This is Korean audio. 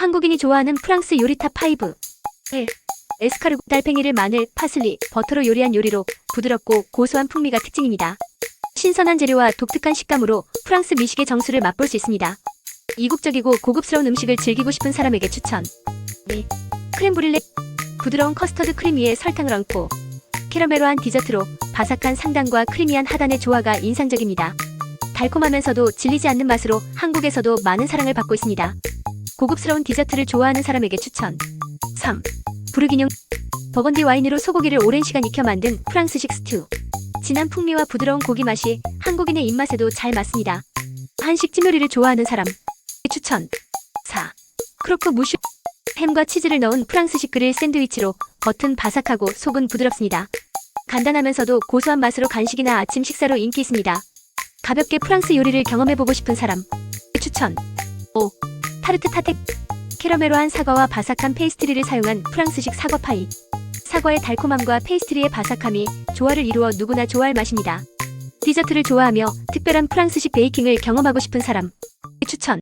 한국인이 좋아하는 프랑스 요리 탑 5. 1. 에스카르고 달팽이를 마늘, 파슬리, 버터로 요리한 요리로 부드럽고 고소한 풍미가 특징입니다. 신선한 재료와 독특한 식감으로 프랑스 미식의 정수를 맛볼 수 있습니다. 이국적이고 고급스러운 음식을 즐기고 싶은 사람에게 추천. 2. 크렘브릴레 부드러운 커스터드 크림 위에 설탕을 얹고 캐러멜로한 디저트로 바삭한 상단과 크리미한 하단의 조화가 인상적입니다. 달콤하면서도 질리지 않는 맛으로 한국에서도 많은 사랑을 받고 있습니다. 고급스러운 디저트를 좋아하는 사람에게 추천. 3. 부르기뇽 버건디 와인으로 소고기를 오랜 시간 익혀 만든 프랑스식 스튜. 진한 풍미와 부드러운 고기 맛이 한국인의 입맛에도 잘 맞습니다. 한식 찜요리를 좋아하는 사람 추천. 4. 크로크 무슈 햄과 치즈를 넣은 프랑스식 그릴 샌드위치로 겉은 바삭하고 속은 부드럽습니다. 간단하면서도 고소한 맛으로 간식이나 아침 식사로 인기 있습니다. 가볍게 프랑스 요리를 경험해보고 싶은 사람 추천. 5. 타르트 타텍 캐러멜로한 사과와 바삭한 페이스트리를 사용한 프랑스식 사과 파이. 사과의 달콤함과 페이스트리의 바삭함이 조화를 이루어 누구나 좋아할 맛입니다. 디저트를 좋아하며 특별한 프랑스식 베이킹을 경험하고 싶은 사람 추천.